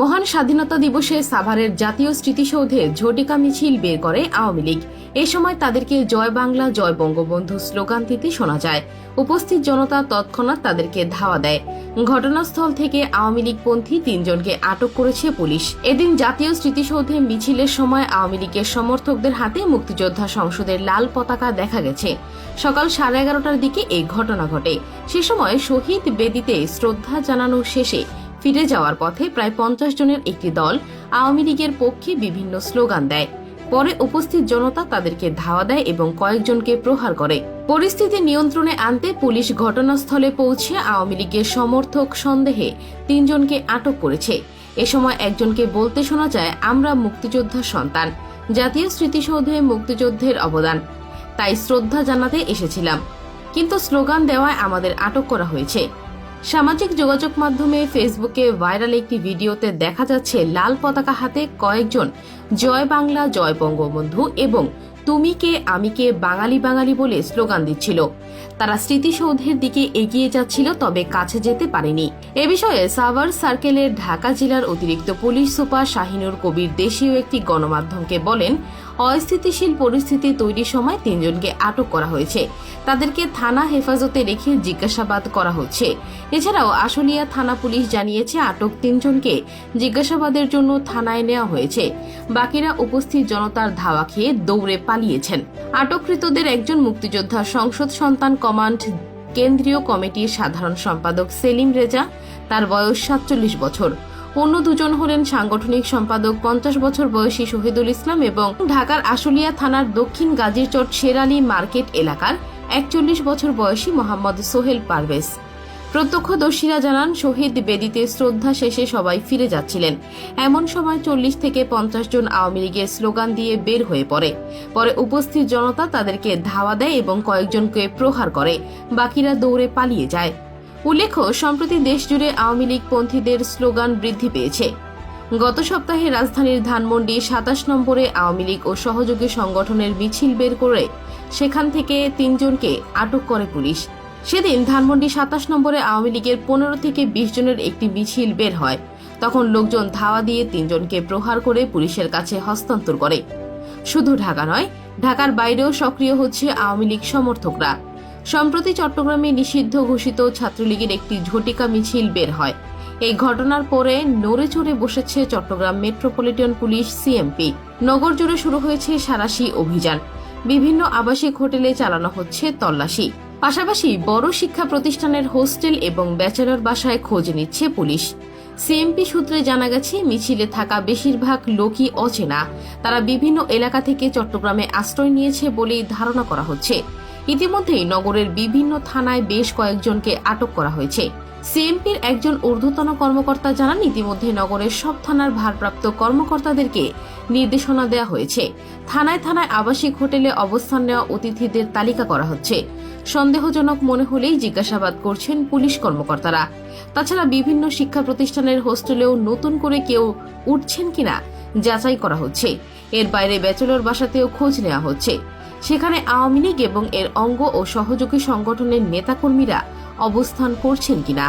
মহান স্বাধীনতা দিবসে সাভারের জাতীয় স্মৃতিসৌধে ঝটিকা মিছিল বের করে আওয়ামী লীগ। এ সময় তাদেরকে জয় বাংলা, জয় বঙ্গবন্ধু স্লোগান দিতে শোনা যায়। উপস্থিত জনতা তৎক্ষণাৎ তাদেরকে ধাওয়া দেয়। ঘটনাস্থল থেকে আওয়ামী লীগপন্থী তিনজনকে আটক করেছে পুলিশ। এদিন জাতীয় স্মৃতিসৌধে মিছিলের সময় আওয়ামী লীগের সমর্থকদের হাতে মুক্তিযোদ্ধা সংসদের লাল পতাকা দেখা গেছে। সকাল সাড়ে এগারোটার দিকে এই ঘটনা ঘটে। সে সময় শহীদ বেদিতে শ্রদ্ধা জানানো শেষে ফিরে যাওয়ার পথে প্রায় পঞ্চাশ জনের একটি দল আওয়ামী লীগের পক্ষে বিভিন্ন স্লোগান দেয়। পরে উপস্থিত জনতা তাদেরকে ধাওয়া দেয় এবং কয়েকজনকে প্রহার করে। পরিস্থিতি নিয়ন্ত্রণে আনতে পুলিশ ঘটনাস্থলে পৌঁছে আওয়ামী লীগের সমর্থক সন্দেহে তিনজনকে আটক করেছে। এ সময় একজনকে বলতে শোনা যায়, আমরা মুক্তিযোদ্ধার সন্তান। জাতীয় স্মৃতিসৌধে মুক্তিযুদ্ধের অবদান। তাই শ্রদ্ধা জানাতে এসেছিলাম। কিন্তু স্লোগান দেওয়ায় আমাদের আটক করা হয়েছে। সামাজিক যোগাযোগ মাধ্যমে ফেসবুকে ভাইরাল একটি ভিডিওতে দেখা যাচ্ছে লাল পতাকা হাতে কয়েকজন জয় বাংলা, জয় বঙ্গবন্ধু এবং তুমি কে, আমি কে বাঙালি বাঙালি বলে স্লোগান দিচ্ছিল। তারা স্মৃতিসৌধের দিকে এগিয়ে যাচ্ছিল, তবে কাছে যেতে পারেনি। এ বিষয়ে সাভার সার্কেলের ঢাকা জেলার অতিরিক্ত পুলিশ সুপার শাহিনুর কবির দেশীয় একটি গণমাধ্যমকে বলেন, অস্থিতিশীল পরিস্থিতি তৈরির সময় তিনজনকে আটক করা হয়েছে। তাদেরকে থানা হেফাজতে রেখে জিজ্ঞাসাবাদ করা হচ্ছে। এছাড়াও আশুলিয়া থানা পুলিশ জানিয়েছে, আটক তিনজনকে জিজ্ঞাসাবাদের জন্য থানায় নেওয়া হয়েছে। বাকিরা উপস্থিত জনতার ধাওয়া খেয়ে দৌড়ে পালিয়েছেন আটককৃতদের একজন মুক্তিযোদ্ধা সংসদ সন্তান কমান্ড কেন্দ্রীয় কমিটির সাধারণ সম্পাদক সেলিম রেজা, তার বয়স সাতচল্লিশ বছর। অন্য দুজন হলেন সাংগঠনিক সম্পাদক পঞ্চাশ বছর বয়সী শহীদুল ইসলাম এবং ঢাকার আশুলিয়া থানার দক্ষিণ গাজীরচট শেরালি মার্কেট এলাকার একচল্লিশ বছর বয়সী মোহাম্মদ সোহেল পারভেজ। প্রত্যক্ষদর্শীরা জানান, শহীদ বেদিতে শ্রদ্ধা শেষে সবাই ফিরে যাচ্ছিলেন। এমন সময় চল্লিশ থেকে পঞ্চাশ জন আওয়ামী লীগের স্লোগান দিয়ে বের হয়ে পড়ে। পরে উপস্থিত জনতা তাদেরকে ধাওয়া দেয় এবং কয়েকজনকে প্রহার করে। বাকিরা দৌড়ে পালিয়ে যায়। উল্লেখ্য, সম্প্রতি দেশজুড়ে আওয়ামী লীগ পন্থীদের স্লোগান বৃদ্ধি পেয়েছে। গত সপ্তাহে রাজধানীর ধানমন্ডি সাতাশ নম্বরে আওয়ামী লীগ ও সহযোগী সংগঠনের মিছিল বের করে সেখান থেকে তিনজনকে আটক করে পুলিশ। সেদিন ধানমন্ডি সাতাশ নম্বরে আওয়ামী লীগের পনেরো থেকে বিশ জনের একটি মিছিল বের হয়। তখন লোকজন ধাওয়া দিয়ে তিনজনকে প্রহার করে পুলিশের কাছে হস্তান্তর করে। শুধু ঢাকা নয়, ঢাকার বাইরেও সক্রিয় হচ্ছে আওয়ামী লীগ সমর্থকরা। সম্প্রতি চট্টগ্রামে নিষিদ্ধ ঘোষিত ছাত্রলীগের একটি ঝটিকা মিছিল বের হয়। এই ঘটনার পরে নড়ে চড়ে বসেছে চট্টগ্রাম মেট্রোপলিটন পুলিশ সিএমপি। নগর জুড়ে শুরু হয়েছে সারাশি অভিযান। বিভিন্ন আবাসিক হোটেলে চালানো হচ্ছে তল্লাশি। পাশাপাশি বড় শিক্ষা প্রতিষ্ঠানের হোস্টেল এবং ব্যাচেলর বাসায় খোঁজ নিচ্ছে পুলিশ। সিএমপি সূত্রে জানা গেছে, মিছিলে থাকা বেশিরভাগ লোকই অচেনা। তারা বিভিন্ন এলাকা থেকে চট্টগ্রামে আশ্রয় নিয়েছে বলেই ধারণা করা হচ্ছে। ইতিমধ্যেই নগরের বিভিন্ন থানায় বেশ কয়েকজনকে আটক করা হয়েছে। সিএমপির একজন ঊর্ধ্বতন কর্মকর্তা জানান, ইতিমধ্যে নগরের সব থানার ভারপ্রাপ্ত কর্মকর্তাদেরকে নির্দেশনা দেওয়া হয়েছে। থানায় থানায় আবাসিক হোটেলে অবস্থান নেওয়া অতিথিদের তালিকা করা হচ্ছে। সন্দেহজনক মনে হলেই জিজ্ঞাসাবাদ করছেন পুলিশ কর্মকর্তারা। তাছাড়া বিভিন্ন শিক্ষা প্রতিষ্ঠানের হোস্টেলেও নতুন করে কেউ উঠছেন কিনা যাচাই করা হচ্ছে। এর বাইরে ব্যাচেলর বাসাতেও খোঁজ নেওয়া হচ্ছে। সেখানে আওয়ামী লীগ এবং এর অঙ্গ ও সহযোগী সংগঠনের নেতাকর্মীরা অবস্থান করছেন কিনা